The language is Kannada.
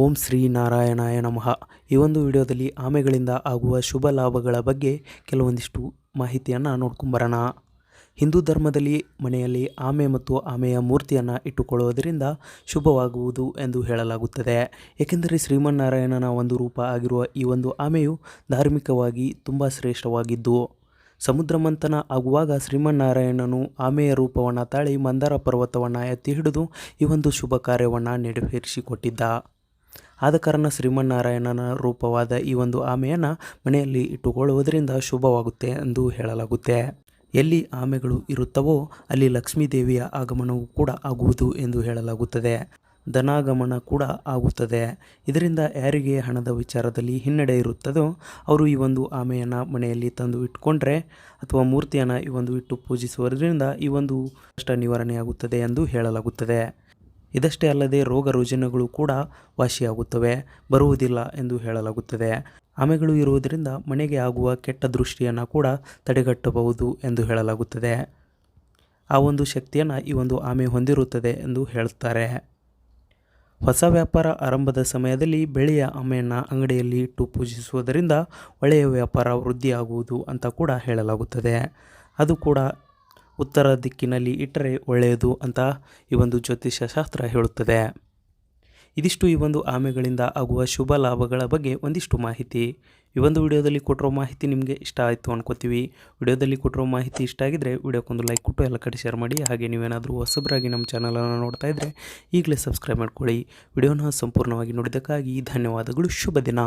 ಓಂ ಶ್ರೀ ನಾರಾಯಣಾಯ ನಮಃ. ಈ ಒಂದು ವಿಡಿಯೋದಲ್ಲಿ ಆಮೆಗಳಿಂದ ಆಗುವ ಶುಭ ಲಾಭಗಳ ಬಗ್ಗೆ ಕೆಲವೊಂದಿಷ್ಟು ಮಾಹಿತಿಯನ್ನು ನೋಡ್ಕೊಂಬರೋಣ ಹಿಂದೂ ಧರ್ಮದಲ್ಲಿ ಮನೆಯಲ್ಲಿ ಆಮೆ ಮತ್ತು ಆಮೆಯ ಮೂರ್ತಿಯನ್ನು ಇಟ್ಟುಕೊಳ್ಳುವುದರಿಂದ ಶುಭವಾಗುವುದು ಎಂದು ಹೇಳಲಾಗುತ್ತದೆ. ಏಕೆಂದರೆ ಶ್ರೀಮನ್ನಾರಾಯಣನ ಒಂದು ರೂಪ ಆಗಿರುವ ಈ ಒಂದು ಆಮೆಯು ಧಾರ್ಮಿಕವಾಗಿ ತುಂಬ ಶ್ರೇಷ್ಠವಾಗಿದ್ದು, ಸಮುದ್ರ ಮಂಥನ ಆಗುವಾಗ ಶ್ರೀಮನ್ನಾರಾಯಣನು ಆಮೆಯ ರೂಪವನ್ನು ತಾಳಿ ಮಂದಾರ ಪರ್ವತವನ್ನು ಎತ್ತಿ ಹಿಡಿದು ಈ ಒಂದು ಶುಭ ಕಾರ್ಯವನ್ನು ನೆರವೇರಿಸಿಕೊಟ್ಟಿದ್ದ. ಆದ ಕಾರಣ ಶ್ರೀಮನ್ನಾರಾಯಣನ ರೂಪವಾದ ಈ ಒಂದು ಆಮೆಯನ್ನು ಮನೆಯಲ್ಲಿ ಇಟ್ಟುಕೊಳ್ಳುವುದರಿಂದ ಶುಭವಾಗುತ್ತೆ ಎಂದು ಹೇಳಲಾಗುತ್ತೆ. ಎಲ್ಲಿ ಆಮೆಗಳು ಇರುತ್ತವೋ ಅಲ್ಲಿ ಲಕ್ಷ್ಮೀ ದೇವಿಯ ಆಗಮನವೂ ಕೂಡ ಆಗುವುದು ಎಂದು ಹೇಳಲಾಗುತ್ತದೆ. ಧನಾಗಮನ ಕೂಡ ಆಗುತ್ತದೆ. ಇದರಿಂದ ಯಾರಿಗೆ ಹಣದ ವಿಚಾರದಲ್ಲಿ ಹಿನ್ನಡೆ ಇರುತ್ತದೋ ಅವರು ಈ ಒಂದು ಆಮೆಯನ್ನು ಮನೆಯಲ್ಲಿ ತಂದು ಇಟ್ಕೊಂಡ್ರೆ ಅಥವಾ ಮೂರ್ತಿಯನ್ನು ಈ ಒಂದು ಇಟ್ಟು ಪೂಜಿಸುವುದರಿಂದ ಈ ಒಂದು ಕಷ್ಟ ನಿವಾರಣೆಯಾಗುತ್ತದೆ ಎಂದು ಹೇಳಲಾಗುತ್ತದೆ. ಇದಷ್ಟೇ ಅಲ್ಲದೆ ರೋಗ ರುಜಿನಗಳು ಕೂಡ ವಾಸಿಯಾಗುತ್ತವೆ, ಬರುವುದಿಲ್ಲ ಎಂದು ಹೇಳಲಾಗುತ್ತದೆ. ಆಮೆಗಳು ಇರುವುದರಿಂದ ಮನೆಗೆ ಆಗುವ ಕೆಟ್ಟ ದೃಷ್ಟಿಯನ್ನು ಕೂಡ ತಡೆಗಟ್ಟಬಹುದು ಎಂದು ಹೇಳಲಾಗುತ್ತದೆ. ಆ ಒಂದು ಶಕ್ತಿಯನ್ನು ಈ ಒಂದು ಆಮೆ ಹೊಂದಿರುತ್ತದೆ ಎಂದು ಹೇಳುತ್ತಾರೆ. ಹೊಸ ವ್ಯಾಪಾರ ಆರಂಭದ ಸಮಯದಲ್ಲಿ ಬೆಳೆಯ ಆಮೆಯನ್ನು ಅಂಗಡಿಯಲ್ಲಿ ಇಟ್ಟು ಪೂಜಿಸುವುದರಿಂದ ಒಳ್ಳೆಯ ವ್ಯಾಪಾರ ವೃದ್ಧಿಯಾಗುವುದು ಅಂತ ಕೂಡ ಹೇಳಲಾಗುತ್ತದೆ. ಅದು ಕೂಡ ಉತ್ತರ ದಿಕ್ಕಿನಲ್ಲಿ ಇಟ್ಟರೆ ಒಳ್ಳೆಯದು ಅಂತ ಈ ಒಂದು ಜ್ಯೋತಿಷ್ಯ ಶಾಸ್ತ್ರ ಹೇಳುತ್ತದೆ. ಇದಿಷ್ಟು ಈ ಒಂದು ಆಮೆಗಳಿಂದ ಆಗುವ ಶುಭ ಲಾಭಗಳ ಬಗ್ಗೆ ಒಂದಿಷ್ಟು ಮಾಹಿತಿ. ಈ ಒಂದು ವಿಡಿಯೋದಲ್ಲಿ ಕೊಟ್ಟಿರೋ ಮಾಹಿತಿ ನಿಮಗೆ ಇಷ್ಟ ಆಯಿತು ಅನ್ಕೋತೀವಿ. ವಿಡಿಯೋದಲ್ಲಿ ಕೊಟ್ಟಿರೋ ಮಾಹಿತಿ ಇಷ್ಟ ಆಗಿದ್ದರೆ ವಿಡಿಯೋಕ್ಕೊಂದು ಲೈಕ್ ಕೊಟ್ಟು ಎಲ್ಲ ಕಡೆ ಶೇರ್ ಮಾಡಿ. ಹಾಗೆ ನೀವೇನಾದರೂ ಹೊಸಬರಾಗಿ ನಮ್ಮ ಚಾನಲನ್ನು ನೋಡ್ತಾ ಇದ್ದರೆ ಈಗಲೇ ಸಬ್ಸ್ಕ್ರೈಬ್ ಮಾಡ್ಕೊಳ್ಳಿ. ವಿಡಿಯೋನ ಸಂಪೂರ್ಣವಾಗಿ ನೋಡಿದ್ದಕ್ಕಾಗಿ ಧನ್ಯವಾದಗಳು. ಶುಭ ದಿನ.